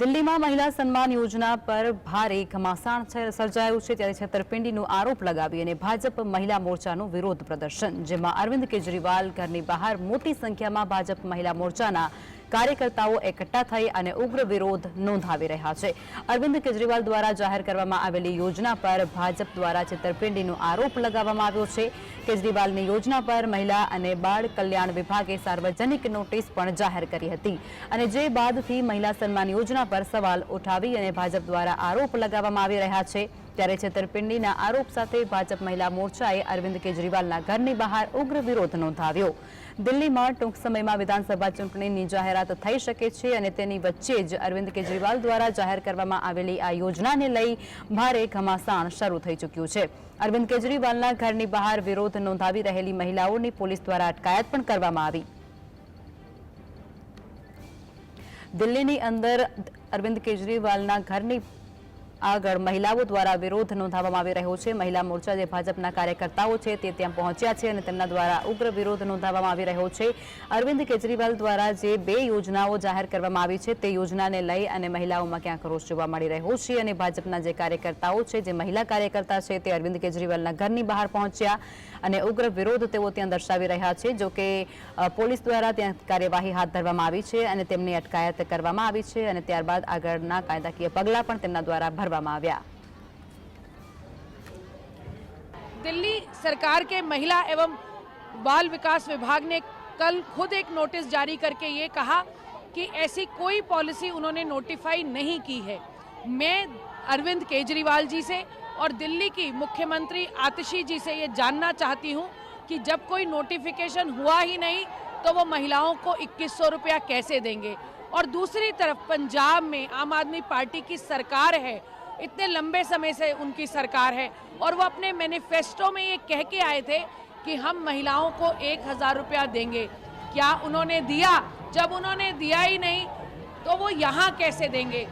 દિલ્હીમાં મહિલા સન્માન યોજના પર ભારે ઘમાસાણ સર્જાયું છે. ત્યારે છેતરપિંડીનો આરોપ લગાવી અને ભાજપ મહિલા મોરચાનું વિરોધ પ્રદર્શન, જેમાં અરવિંદ કેજરીવાલ ઘરની બહાર મોટી સંખ્યામાં ભાજપ મહિલા મોરચાના કાર્યકર્તાઓ એકઠા થઈ અને ઉગ્ર વિરોધ નોંધાવી રહ્યા છે. અરવિંદ કેજરીવાલ દ્વારા જાહેર કરવામાં આવેલી યોજના પર ભાજપ દ્વારા છેતરપિંડીનો આરોપ લગાવવામાં આવ્યો છે. કેજરીવાલની યોજના પર મહિલા અને બાળ કલ્યાણ વિભાગે સાર્વજનિક નોટિસ પણ જાહેર કરી હતી. અને જે બાદથી મહિલા સન્માન યોજના પર સવાલ ઉઠાવી અને ભાજપ દ્વારા આરોપ લગાવવામાં આવી રહ્યા છે ત્યારે છેતરપિંડીના આરોપ સાથે ભાજપ મહિલા મોરચાએ અરવિંદ કેજરીવાલના ઘરની બહાર ઉગ્ર વિરોધ નોંધાવ્યો. દિલ્હીમાં ટૂંક સમયમાં વિધાનસભા ચૂંટણીની જાહેરાત થઈ શકે છે અને તેની વચ્ચે જ અરવિંદ કેજરીવાલ દ્વારા જાહેર કરવામાં આવેલી આ યોજનાને લઈ ભારે ઘમાસાણ શરૂ થઈ ચૂક્યું છે. અરવિંદ કેજરીવાલના ઘરની બહાર વિરોધ નોંધાવી રહેલી મહિલાઓની પોલીસ દ્વારા અટકાયત પણ કરવામાં આવી. દિલ્હીની અંદર અરવિંદ કેજરીવાલના ઘરની આગળ મહિલાઓ દ્વારા વિરોધ નોંધાવવામાં આવી રહ્યો છે. મહિલા મોરચા જે ભાજપના કાર્યકર્તાઓ છે તે ત્યાં પહોંચ્યા છે અને તેમના દ્વારા ઉગ્ર વિરોધ નોંધાવવામાં આવી રહ્યો છે. અરવિંદ કેજરીવાલ દ્વારા જે બે યોજનાઓ જાહેર કરવામાં આવી છે તે યોજનાને લઈ અને મહિલાઓમાં ક્યાંક રોષ જોવા મળી રહ્યો છે અને ભાજપના જે કાર્યકર્તાઓ છે, જે મહિલા કાર્યકર્તા છે તે અરવિંદ કેજરીવાલના ઘરની બહાર પહોંચ્યા અને ઉગ્ર વિરોધ તેઓ ત્યાં દર્શાવી રહ્યા છે જોકે પોલીસ દ્વારા ત્યાં કાર્યવાહી હાથ ધરવામાં આવી છે અને તેમની અટકાયત કરવામાં આવી છે અને ત્યારબાદ આગળના કાયદાકીય પગલાં પણ તેમના દ્વારા ભરવામાં આવ્યા दिल्ली सरकार के महिला एवं बाल विकास विभाग ने कल खुद एक नोटिस जारी करके ये कहा कि ऐसी कोई पॉलिसी उन्होंने नोटिफाई नहीं की है मैं अरविंद केजरीवाल जी से और दिल्ली की मुख्यमंत्री आतिशी जी से ये जानना चाहती हूँ कि जब कोई नोटिफिकेशन हुआ ही नहीं तो वो महिलाओं को इक्कीस सौ रुपया कैसे देंगे और दूसरी तरफ पंजाब में आम आदमी पार्टी की सरकार है इतने लंबे समय से उनकी सरकार है और वो अपने मैनिफेस्टो में ये कह के आए थे कि हम महिलाओं को एक हज़ार रुपया देंगे। क्या उन्होंने दिया? जब उन्होंने दिया ही नहीं तो वो यहाँ कैसे देंगे?